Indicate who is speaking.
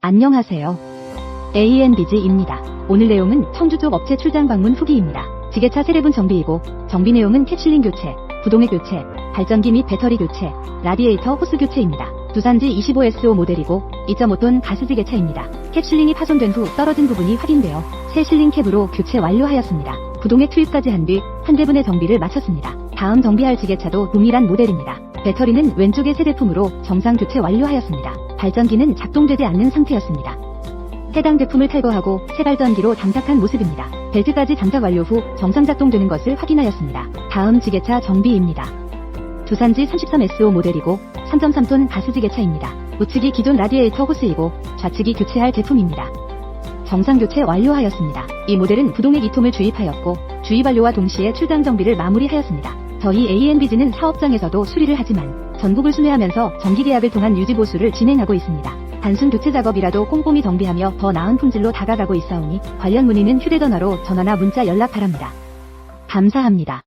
Speaker 1: 안녕하세요. ANBG입니다. 오늘 내용은 청주 쪽 업체 출장 방문 후기입니다. 지게차 세대분 정비이고 정비 내용은 캡슐링 교체, 부동액 교체, 발전기 및 배터리 교체, 라디에이터 호스 교체입니다. 두산지 25SO 모델이고 2.5톤 가스지게차입니다. 캡슐링이 파손된 후 떨어진 부분이 확인되어 새 실링 캡으로 교체 완료하였습니다. 부동액 투입까지 한 뒤 한 대분의 정비를 마쳤습니다. 다음 정비할 지게차도 동일한 모델입니다. 배터리는 왼쪽의 새 제품으로 정상 교체 완료하였습니다. 발전기는 작동되지 않는 상태였습니다. 해당 제품을 탈거하고 새 발전기로 장착한 모습입니다. 벨트까지 장착 완료 후 정상 작동되는 것을 확인하였습니다. 다음 지게차 정비입니다. 두산지 33SO 모델이고 3.3톤 가스지게차입니다. 우측이 기존 라디에이터 호스이고 좌측이 교체할 제품입니다. 정상 교체 완료하였습니다. 이 모델은 부동액 2통을 주입하였고 주입 완료와 동시에 출장 정비를 마무리하였습니다. 저희 ANBG는 사업장에서도 수리를 하지만 전국을 순회하면서 정기 계약을 통한 유지 보수를 진행하고 있습니다. 단순 교체 작업이라도 꼼꼼히 정비하며 더 나은 품질로 다가가고 있사오니 관련 문의는 휴대전화로 전화나 문자 연락 바랍니다. 감사합니다.